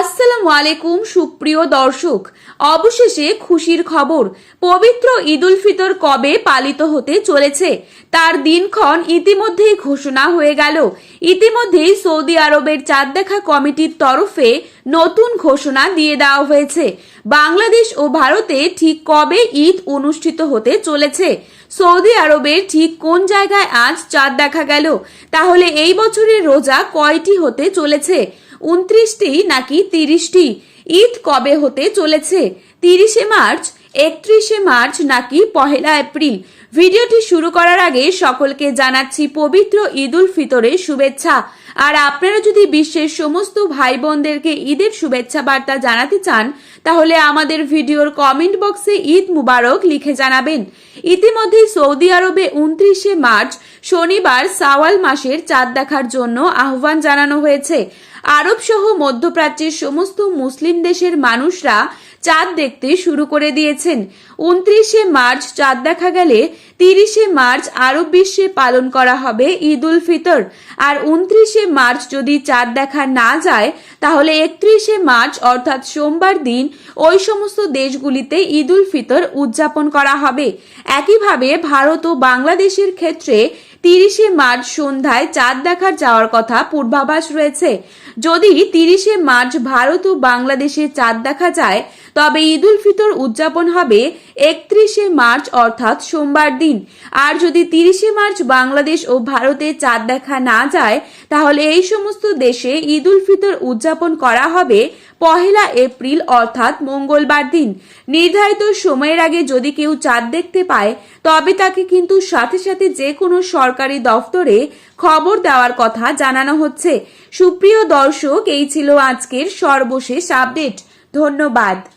আসসালামু আলাইকুম, সুপ্রিয় দর্শক। অবশেষে খুশির খবর, পবিত্র ঈদুল ফিতর কবে পালিত হতে চলেছে, তার দিনক্ষণ ইতিমধ্যেই ঘোষণা হয়ে গেল। ইতিমধ্যেই সৌদি আরবের চাঁদ দেখা কমিটির তরফে নতুন ঘোষণা দিয়ে দেওয়া হয়েছে। বাংলাদেশ ও ভারতে ঠিক কবে ঈদ অনুষ্ঠিত হতে চলেছে, সৌদি আরবের ঠিক কোন জায়গায় আজ চাঁদ দেখা গেল, তাহলে এই বছরের রোজা কয়টি হতে চলেছে উনত্রিশটি নাকি তিরিশটি? ঈদ কবে হতে চলেছে? তিরিশে মার্চ, একত্রিশে মার্চ নাকি পহেলা এপ্রিল? ভিডিওটি শুরু করার আগে সকলকে জানাচ্ছি পবিত্র ঈদুল ফিতরের শুভেচ্ছা। আর আপনারা যদি বিশ্বের সমস্ত ভাই বোনদেরকে ঈদের শুভেচ্ছা বার্তা জানাতে চান, তাহলে আমাদের ভিডিওর কমেন্ট বক্সে ঈদ মুবারক লিখে জানাবেন। ইতিমধ্যে সৌদি আরবে উনত্রিশে মার্চ শনিবার সাওয়াল মাসের চাঁদ দেখার জন্য আহ্বান জানানো হয়েছে। আরব সহ মধ্যপ্রাচ্যের সমস্ত মুসলিম দেশের মানুষরা চাঁদ দেখতে শুরু করে দিয়েছেন। উনত্রিশে মার্চ চাঁদ দেখা গেলে তিরিশে মার্চ আরব বিশ্বে পালন করা হবে ঈদ উল ফিতর। আর উনত্রিশে মার্চ যদি চাঁদ দেখা না যায়, তাহলে একত্রিশে মার্চ অর্থাৎ সোমবার দিন ওই সমস্ত দেশগুলিতে ঈদ উল ফিতর উদযাপন করা হবে। একইভাবে ভারত ও বাংলাদেশের ক্ষেত্রে তিরিশে মার্চ সন্ধ্যায় চাঁদ দেখার যাওয়ার কথা পূর্বাভাস রয়েছে। যদি তিরিশে মার্চ ভারত ও বাংলাদেশে চাঁদ দেখা যায়, তবে ঈদ উল ফিতর উদযাপন হবে একত্রিশে মার্চ, অর্থাৎ সোমবার দিন। আর যদি তিরিশে মার্চ বাংলাদেশ ও ভারতে চাঁদ দেখা না যায়, তাহলে এই সমস্ত দেশে ঈদ উল ফিতর উদযাপন করা হবে পহেলা এপ্রিল, অর্থাৎ মঙ্গলবার দিন। নির্ধারিত সময়ের আগে যদি কেউ চাঁদ দেখতে পায়, তবে তাকে কিন্তু সাথে সাথে যে কোনো সরকারি দফতরে খবর দেওয়ার কথা জানানো হচ্ছে। সুপ্রিয় দর্শক, এই ছিল আজকের সর্বশেষ আপডেট। ধন্যবাদ।